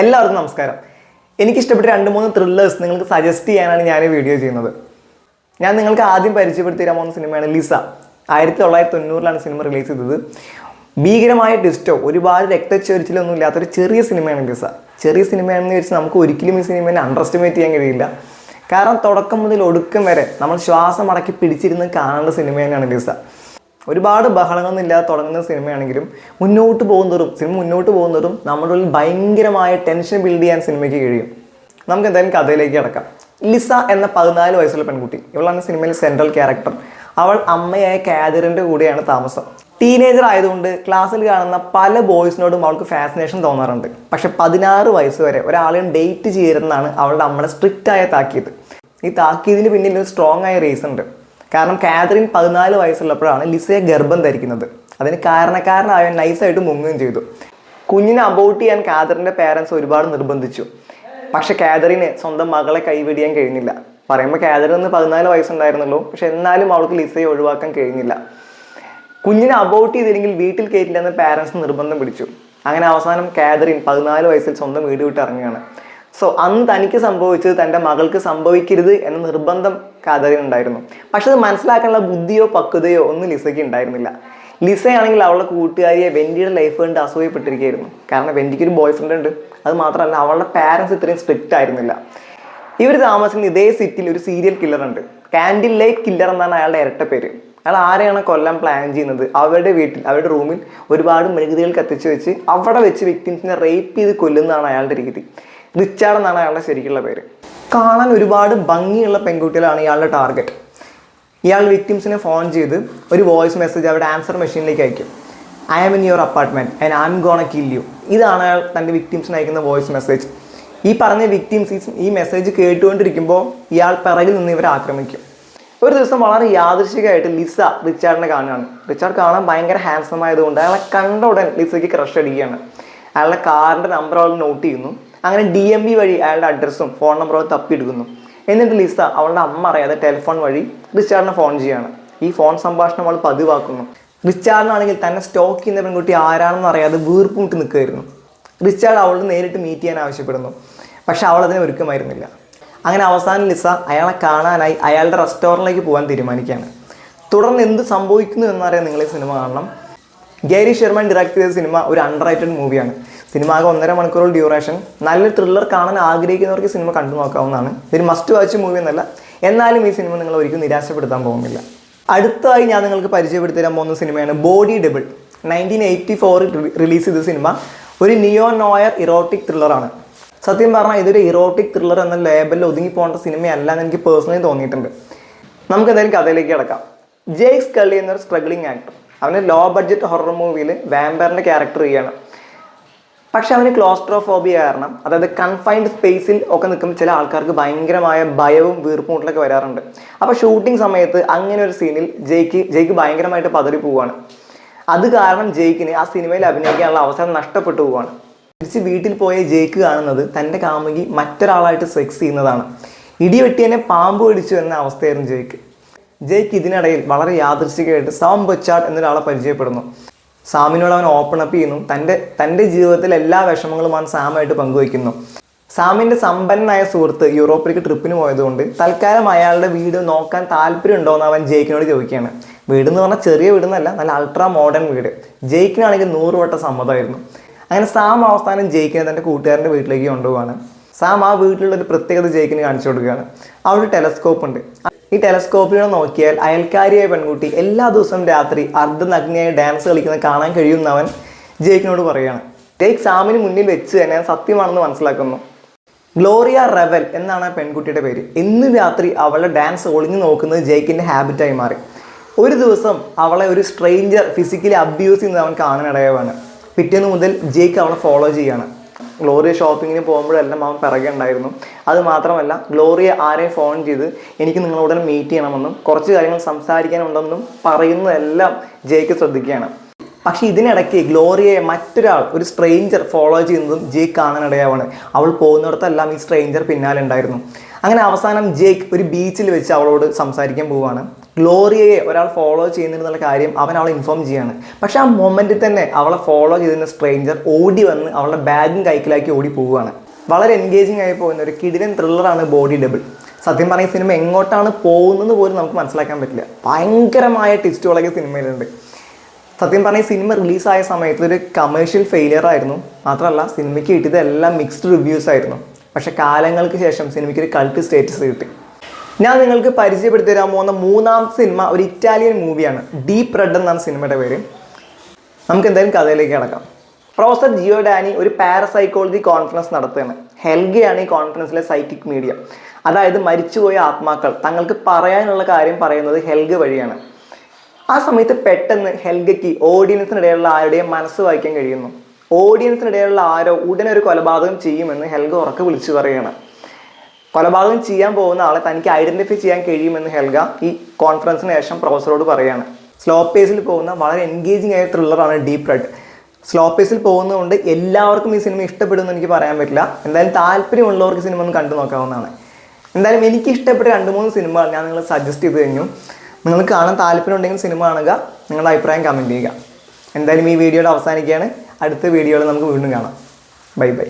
എല്ലാവർക്കും നമസ്കാരം. എനിക്ക് ഇഷ്ടപ്പെട്ട രണ്ട് മൂന്ന് ത്രില്ലേഴ്സ് നിങ്ങൾക്ക് സജസ്റ്റ് ചെയ്യാനാണ് ഞാൻ ഈ വീഡിയോ ചെയ്യുന്നത്. ഞാൻ നിങ്ങൾക്ക് ആദ്യം പരിചയപ്പെടുത്തി തരാൻ പോകുന്ന സിനിമയാണ് ലിസ ആയിരത്തി തൊള്ളായിരത്തി തൊണ്ണൂറിലാണ് സിനിമ റിലീസ് ചെയ്തത്. ഭീകരമായ ട്വിസ്റ്റോ ഒരുപാട് രക്തച്ചൊരിച്ചിലൊന്നും ഇല്ലാത്തൊരു ചെറിയ സിനിമയാണ് ലിസ ചെറിയ സിനിമയാണെന്ന് വെച്ച് നമുക്ക് ഒരിക്കലും ഈ സിനിമയെ അണ്ടർ എസ്റ്റിമേറ്റ് ചെയ്യാൻ കഴിയില്ല. കാരണം തുടക്കം മുതൽ ഒടുക്കം വരെ നമ്മൾ ശ്വാസം അടക്കി പിടിച്ചിരുന്ന് കാണേണ്ട സിനിമ തന്നെയാണ് ലിസ ഒരുപാട് ബഹളങ്ങളൊന്നും തുടങ്ങുന്ന സിനിമയാണെങ്കിലും മുന്നോട്ട് പോകുന്നതും സിനിമ മുന്നോട്ട് പോകുന്നതും നമ്മുടെ ഉള്ളിൽ ഭയങ്കരമായ ടെൻഷൻ ബിൽഡ് ചെയ്യാൻ സിനിമയ്ക്ക് കഴിയും. നമുക്ക് എന്തായാലും കഥയിലേക്ക് കിടക്കാം. ലിസ എന്ന പതിനാല് വയസ്സുള്ള പെൺകുട്ടി ഇവളാണ് സിനിമയിലെ സെൻട്രൽ ക്യാരക്ടർ അവൾ അമ്മയായ കാതറിന്റെ കൂടെയാണ് താമസം. ടീനേജർ ആയതുകൊണ്ട് ക്ലാസ്സിൽ കാണുന്ന പല ബോയ്സിനോടും അവൾക്ക് ഫാസിനേഷൻ തോന്നാറുണ്ട്. പക്ഷെ പതിനാറ് വയസ്സ് വരെ ഒരാളെയും ഡേറ്റ് ചെയ്യരുതെന്നാണ് അവളുടെ അമ്മയുടെ സ്ട്രിക്റ്റായ താക്കീത്. ഈ താക്കീതിന് പിന്നിൽ ഒരു സ്ട്രോങ് ആയ റീസൺ ഉണ്ട്. കാരണം കാതറിൻ പതിനാല് വയസ്സുള്ളപ്പോഴാണ് ലിസയെ ഗർഭം ധരിക്കുന്നത്. അതിന് കാരണക്കാരനായ നൈസായിട്ട് മുങ്ങുകയും ചെയ്തു. കുഞ്ഞിനെ അബോട്ട് ചെയ്യാൻ കാതറിന്റെ പേരൻസ് ഒരുപാട് നിർബന്ധിച്ചു. പക്ഷെ കാതറിന് സ്വന്തം മകളെ കൈവിടിയാൻ കഴിഞ്ഞില്ല. പറയുമ്പോൾ കാതറിന് പതിനാല് വയസ്സുണ്ടായിരുന്നുള്ളൂ പക്ഷെ എന്നാലും അവൾക്ക് ലിസയെ ഒഴിവാക്കാൻ കഴിഞ്ഞില്ല. കുഞ്ഞിനെ അബോട്ട് ചെയ്തില്ലെങ്കിൽ വീട്ടിൽ കയറ്റില്ലെന്ന് പാരൻസ് നിർബന്ധം പിടിച്ചു. അങ്ങനെ അവസാനം കാതറിൻ പതിനാല് വയസ്സിൽ സ്വന്തം വീട് വിട്ട് ഇറങ്ങുകയാണ്. സോ അന്ന് തനിക്ക് സംഭവിച്ചത് തന്റെ മകൾക്ക് സംഭവിക്കരുത് എന്ന നിർബന്ധം കാതറിൻ ഉണ്ടായിരുന്നു. പക്ഷെ അത് മനസ്സിലാക്കാനുള്ള ബുദ്ധിയോ പക്വതയോ ഒന്നും ലിസയ്ക്ക് ഉണ്ടായിരുന്നില്ല. ലിസയാണെങ്കിൽ അവളുടെ കൂട്ടുകാരിയെ വെൻഡിയുടെ ലൈഫ് കണ്ട് അസൂയപ്പെട്ടിരിക്കുകയായിരുന്നു. കാരണം വെൻഡിക്ക് ഒരു ബോയ് ഫ്രണ്ട് ഉണ്ട്. അത് മാത്രമല്ല അവളുടെ പാരൻസ് ഇത്രയും സ്ട്രിക്റ്റ് ആയിരുന്നില്ല. ഇവർ താമസിക്കുന്ന ഇതേ സിറ്റിയിൽ ഒരു സീരിയൽ കില്ലർ ഉണ്ട്. കാൻഡിൽ ലൈറ്റ് കില്ലർ എന്നാണ് അയാളുടെ ഇരട്ട പേര്. അയാൾ ആരെയാണ് കൊല്ലാൻ പ്ലാൻ ചെയ്യുന്നത്? അവരുടെ വീട്ടിൽ അവരുടെ റൂമിൽ ഒരുപാട് മെഴുകുതികൾ കത്തിച്ച് വെച്ച് അവിടെ വെച്ച് വിക്ടിംസിനെ റേപ്പ് ചെയ്ത് കൊല്ലുന്നതാണ് അയാളുടെ രീതി. റിച്ചാർഡ് എന്നാണ് അയാളുടെ ശരിക്കുള്ള പേര്. കാണാൻ ഒരുപാട് ഭംഗിയുള്ള പെൺകുട്ടികളാണ് ഇയാളുടെ ടാർഗറ്റ് ഇയാൾ വിക്ടിംസിനെ ഫോൺ ചെയ്ത് ഒരു വോയിസ് മെസ്സേജ് അവരുടെ ആൻസർ മെഷീനിലേക്ക് അയക്കും. I am in your apartment and I'm gonna kill you ഇതാണ് അയാൾ തന്റെ വിക്ടിംസിന് അയക്കുന്ന വോയിസ് മെസ്സേജ് ഈ പറഞ്ഞ വിക്ടിംസ് ഈ മെസ്സേജ് കേട്ടുകൊണ്ടിരിക്കുമ്പോൾ ഇയാൾ പിറകിൽ നിന്ന് ഇവരെ ആക്രമിക്കും. ഒരു ദിവസം വളരെ യാദൃശികമായിട്ട് ലിസ റിച്ചാർഡിനെ കാണുകയാണ്. റിച്ചാർഡ് കാണാൻ ഭയങ്കര ഹാൻസം ആയതുകൊണ്ട് അയാളെ കണ്ട ഉടൻ ലിസയ്ക്ക് ക്രഷ് അടിക്കുകയാണ്. അയാളുടെ കാറിന്റെ നമ്പർ അവൾ നോട്ട് ചെയ്യുന്നു. അങ്ങനെ ഡി എം ബി വഴി അയാളുടെ അഡ്രസ്സും ഫോൺ നമ്പറും തപ്പിയെടുക്കുന്നു. എന്നിട്ട് ലിസ അവളുടെ അമ്മ അറിയാതെ ടെലിഫോൺ വഴി റിച്ചാർഡിനെ ഫോൺ ചെയ്യാണ്. ഈ ഫോൺ സംഭാഷണം അവൾ പതിവാക്കുന്നു. റിച്ചാർഡിനാണെങ്കിൽ തന്നെ സ്റ്റോക്ക് ചെയ്യുന്ന പെൺകുട്ടി ആരാണെന്ന് അറിയാതെ വീർപ്പുമുട്ടി നിൽക്കുമായിരുന്നു റിച്ചാർഡ് അവളോട് നേരിട്ട് മീറ്റ് ചെയ്യാൻ ആവശ്യപ്പെടുന്നു. പക്ഷെ അവൾ അതിനെ ഒരുക്കമായിരുന്നില്ല. അങ്ങനെ അവസാനം ലിസ അയാളെ കാണാനായി അയാളുടെ റെസ്റ്റോറന്റിലേക്ക് പോകാൻ തീരുമാനിക്കുകയാണ്. തുടർന്ന് എന്ത് സംഭവിക്കുന്നു എന്നറിയാൻ നിങ്ങൾ ഈ സിനിമ കാണണം. ഗേരി ശർമ്മൻ ഡയറക്ട് ചെയ്ത സിനിമ ഒരു അണ്ടർ റൈറ്റഡ് മൂവിയാണ് സിനിമ ആകെ ഒന്നര മണിക്കൂർ ഡ്യൂറേഷൻ. നല്ല ത്രില്ലർ കാണാൻ ആഗ്രഹിക്കുന്നവർക്ക് സിനിമ കണ്ടു നോക്കാവുന്നതാണ്. ഇതൊരു മസ്റ്റ് വാച്ച് മൂവി എന്നല്ല. എന്നാലും ഈ സിനിമ നിങ്ങൾ ഒരിക്കലും നിരാശപ്പെടുത്താൻ പോകുന്നില്ല. അടുത്തതായി ഞാൻ നിങ്ങൾക്ക് പരിചയപ്പെടുത്തി തരാൻ പോകുന്ന സിനിമയാണ് ബോഡി ഡബിൾ നയന്റീൻ എയ്റ്റി ഫോറിൽ റിലീസ് ചെയ്ത സിനിമ. ഒരു നിയോ നോയർ ഇറോട്ടിക് ത്രില്ലറാണ് സത്യം പറഞ്ഞാൽ ഇതൊരു ഇറോട്ടിക് ത്രില്ലർ എന്ന ലേബലിൽ ഒതുങ്ങി പോകേണ്ട സിനിമയല്ല എന്ന് എനിക്ക് പേഴ്സണലി തോന്നിയിട്ടുണ്ട്. നമുക്ക് എന്തായാലും കഥയിലേക്ക് കിടക്കാം. ജെയ്ക്സ് കള്ളി എന്നൊരു സ്ട്രഗ്ലിംഗ് ആക്ടർ അവന് ലോ ബഡ്ജറ്റ് ഹൊറർ മൂവിയിൽ വാമ്പയറിന്റെ ക്യാരക്ടർ ചെയ്യാണ് പക്ഷെ അവന് ക്ലോസ്ട്രോഫോബിയ കാരണം അതായത് കൺഫൈൻഡ് സ്പേസിൽ ഒക്കെ നിൽക്കുന്ന ചില ആൾക്കാർക്ക് ഭയങ്കരമായ ഭയവും വീർപ്പുമുട്ടലൊക്കെ വരാറുണ്ട്. അപ്പോൾ ഷൂട്ടിംഗ് സമയത്ത് അങ്ങനെ ഒരു സീനിൽ ജയ്ക്ക് ജയ്ക്ക് ഭയങ്കരമായിട്ട് പതറി പോവുകയാണ്. അത് കാരണം ജയ്ക്കിന് ആ സിനിമയിൽ അഭിനയിക്കാനുള്ള അവസരം നഷ്ടപ്പെട്ടു പോവുകയാണ്. തിരിച്ച് വീട്ടിൽ പോയ ജയ്ക്ക് കാണുന്നത് തന്റെ കാമുകി മറ്റൊരാളായിട്ട് സെക്സ് ചെയ്യുന്നതാണ്. ഇടിവെട്ടിയനെ പാമ്പ് പിടിച്ചു എന്ന അവസ്ഥയായിരുന്നു ജയ്ക്ക്. ജയ്ക്ക് ഇതിനിടയിൽ വളരെ യാദൃശികമായിട്ട് സാം ബൊച്ചാട്ട് എന്നൊരാളെ പരിചയപ്പെടുന്നു. സാമിനോട് അവൻ ഓപ്പൺ അപ്പ് ചെയ്യുന്നു. തന്റെ തന്റെ ജീവിതത്തിലെ എല്ലാ വിഷമങ്ങളും അവൻ സാമായിട്ട് പങ്കുവയ്ക്കുന്നു. സാമിന്റെ സമ്പന്നനായ സുഹൃത്ത് യൂറോപ്പിലേക്ക് ട്രിപ്പിന് പോയതുകൊണ്ട് തൽക്കാലം അയാളുടെ വീട് നോക്കാൻ താല്പര്യം ഉണ്ടോയെന്ന് അവൻ ജയിക്കിനോട് ചോദിക്കുകയാണ്. വീട് എന്ന് പറഞ്ഞാൽ ചെറിയ വീടെന്നല്ല നല്ല അൾട്രാ മോഡേൺ വീട്. ജയിക്കിനാണെങ്കിൽ നൂറ് വട്ടം സമ്മതമായിരുന്നു. അങ്ങനെ സാം അവസാനം ജയിക്കിനെ തന്റെ കൂട്ടുകാരന്റെ വീട്ടിലേക്ക് കൊണ്ടുപോവാണ് സാം ആ വീട്ടിലുള്ള ഒരു പ്രത്യേകത ജയിക്കിന് കാണിച്ചു കൊടുക്കുകയാണ്. അവിടെ ടെലസ്കോപ്പ് ഉണ്ട്. ഈ ടെലസ്കോപ്പിലൂടെ നോക്കിയാൽ അയൽക്കാരിയായ പെൺകുട്ടി എല്ലാ ദിവസവും രാത്രി അർദ്ധനഗ്നിയായി ഡാൻസ് കളിക്കുന്നത് കാണാൻ കഴിയുന്നവൻ ജയിക്കിനോട് പറയുകയാണ് ജയിക്ക് സാമിന് മുന്നിൽ വെച്ച് തന്നെ സത്യമാണെന്ന് മനസ്സിലാക്കുന്നു. ഗ്ലോറിയ റെവൽ എന്നാണ് ആ പെൺകുട്ടിയുടെ പേര്. ഇന്ന് രാത്രി അവളുടെ ഡാൻസ് ഒളിഞ്ഞു നോക്കുന്നത് ജയിക്കിന്റെ ഹാബിറ്റായി മാറി. ഒരു ദിവസം അവളെ ഒരു സ്ട്രെയിഞ്ചർ ഫിസിക്കലി അബ്യൂസ് ചെയ്യുന്നത് അവൻ കാണാനിടയവാണ്. പിറ്റേന്ന് മുതൽ ജേക്ക് അവളെ ഫോളോ ചെയ്യാണ്. ഗ്ലോറിയ ഷോപ്പിങ്ങിന് പോകുമ്പോഴെല്ലാം അവൻ പിറകെ ഉണ്ടായിരുന്നു അത് മാത്രമല്ല ഗ്ലോറിയ ആരെയും ഫോൺ ചെയ്ത് എനിക്ക് നിങ്ങളോട് മീറ്റ് ചെയ്യണമെന്നും കുറച്ച് കാര്യങ്ങൾ സംസാരിക്കാനുണ്ടെന്നും പറയുന്നതെല്ലാം ജയ്ക്ക് ശ്രദ്ധിക്കുകയാണ്. പക്ഷേ ഇതിനിടയ്ക്ക് ഗ്ലോറിയയെ മറ്റൊരാൾ ഒരു സ്ട്രെയിഞ്ചർ ഫോളോ ചെയ്യുന്നതും ജേക്ക് കാണാനിടയാവാണ്. അവൾ പോകുന്നിടത്തെല്ലാം ഈ സ്ട്രെയിഞ്ചർ പിന്നാലെ ഉണ്ടായിരുന്നു. അങ്ങനെ അവസാനം ജേക്ക് ഒരു ബീച്ചിൽ വെച്ച് അവളോട് സംസാരിക്കാൻ പോവുകയാണ്. ഗ്ലോറിയയെ ഒരാൾ ഫോളോ ചെയ്യുന്നുണ്ടെന്നുള്ള കാര്യം അവൻ അവളെ ഇൻഫോം ചെയ്യാണ്. പക്ഷെ ആ മൊമെന്റിൽ തന്നെ അവളെ ഫോളോ ചെയ്തിരുന്ന സ്ട്രേഞ്ചർ ഓടി വന്ന് അവളുടെ ബാഗും കൈക്കിലാക്കി ഓടി പോവുകയാണ്. വളരെ എൻഗേജിങ് ആയി പോകുന്ന ഒരു കിടിലൻ ത്രില്ലറാണ് ബോഡി ഡബിൾ സത്യം പറഞ്ഞ സിനിമ എങ്ങോട്ടാണ് പോകുന്നത് പോലും നമുക്ക് മനസ്സിലാക്കാൻ പറ്റില്ല. ഭയങ്കരമായ ടിസ്റ്റുകളൊക്കെ സിനിമയിലുണ്ട് സത്യം പറഞ്ഞ സിനിമ റിലീസായ സമയത്ത് ഒരു കമേഴ്ഷ്യൽ ഫെയിലിയർ ആയിരുന്നു. മാത്രമല്ല സിനിമയ്ക്ക് കിട്ടിയത് എല്ലാം മിക്സ്ഡ് റിവ്യൂസ് ആയിരുന്നു. പക്ഷേ കാലങ്ങൾക്ക് ശേഷം സിനിമയ്ക്ക് ഒരു കൾട്ട് സ്റ്റേറ്റസ് കിട്ടി. ഞാൻ നിങ്ങൾക്ക് പരിചയപ്പെടുത്തി തരാൻ പോകുന്ന മൂന്നാമത്തെ സിനിമ ഒരു ഇറ്റാലിയൻ മൂവിയാണ്. ഡീപ് റെഡ് എന്നാണ് സിനിമയുടെ പേര്. നമുക്ക് എന്തായാലും കഥയിലേക്ക് കിടക്കാം. പ്രൊഫസർ ജിയോ ഡാനി ഒരു പാരസൈക്കോളജി കോൺഫറൻസ് നടത്തുകയാണ്. ഹെൽഗയാണ് ഈ കോൺഫറൻസിലെ സൈക്കിക് മീഡിയ അതായത് മരിച്ചുപോയ ആത്മാക്കൾ. തങ്ങൾക്ക് പറയാനുള്ള കാര്യം പറയുന്നത് ഹെൽഗ വഴിയാണ്. ആ സമയത്ത് പെട്ടെന്ന് ഹെൽഗയ്ക്ക് ഓഡിയൻസിനിടയിലുള്ള ആരുടെയും മനസ്സ് വായിക്കാൻ കഴിയുന്നു. ഓഡിയൻസിനിടയിലുള്ള ആരോ ഉടനെ ഒരു കൊലപാതകം ചെയ്യുമെന്ന് ഹെൽഗ ഉറക്കെ വിളിച്ചു പറയുകയാണ്. കൊലപാതകം ചെയ്യാൻ പോകുന്ന ആളെ തനിക്ക് ഐഡന്റിഫൈ ചെയ്യാൻ കഴിയുമെന്ന് ഹെൽഗ ഈ കോൺഫറൻസിന് ശേഷം പ്രൊഫസറോട് പറയാണ് സ്ലോ പേസിൽ പോകുന്ന വളരെ എൻഗേജിങ് ആയ ത്രില്ലറാണ് ഡീപ് റെഡ് സ്ലോ പേസിൽ പോകുന്നതുകൊണ്ട് എല്ലാവർക്കും ഈ സിനിമ ഇഷ്ടപ്പെടുമെന്ന് എനിക്ക് പറയാൻ പറ്റില്ല. എന്തായാലും താല്പര്യമുള്ളവർക്ക് സിനിമ ഒന്ന് കണ്ടു നോക്കാവുന്നതാണ്. എന്തായാലും എനിക്ക് ഇഷ്ടപ്പെട്ട രണ്ട് മൂന്ന് സിനിമകൾ ഞാൻ നിങ്ങൾ സജസ്റ്റ് ചെയ്ത് കഴിഞ്ഞു. നിങ്ങൾക്ക് കാണാൻ താല്പര്യം ഉണ്ടെങ്കിൽ സിനിമ കാണുക. നിങ്ങളുടെ അഭിപ്രായം കമന്റ് ചെയ്യുക. എന്തായാലും ഈ വീഡിയോയുടെ അവസാനിക്കുകയാണ്. അടുത്ത വീഡിയോയിൽ നമുക്ക് വീണ്ടും കാണാം. Bye bye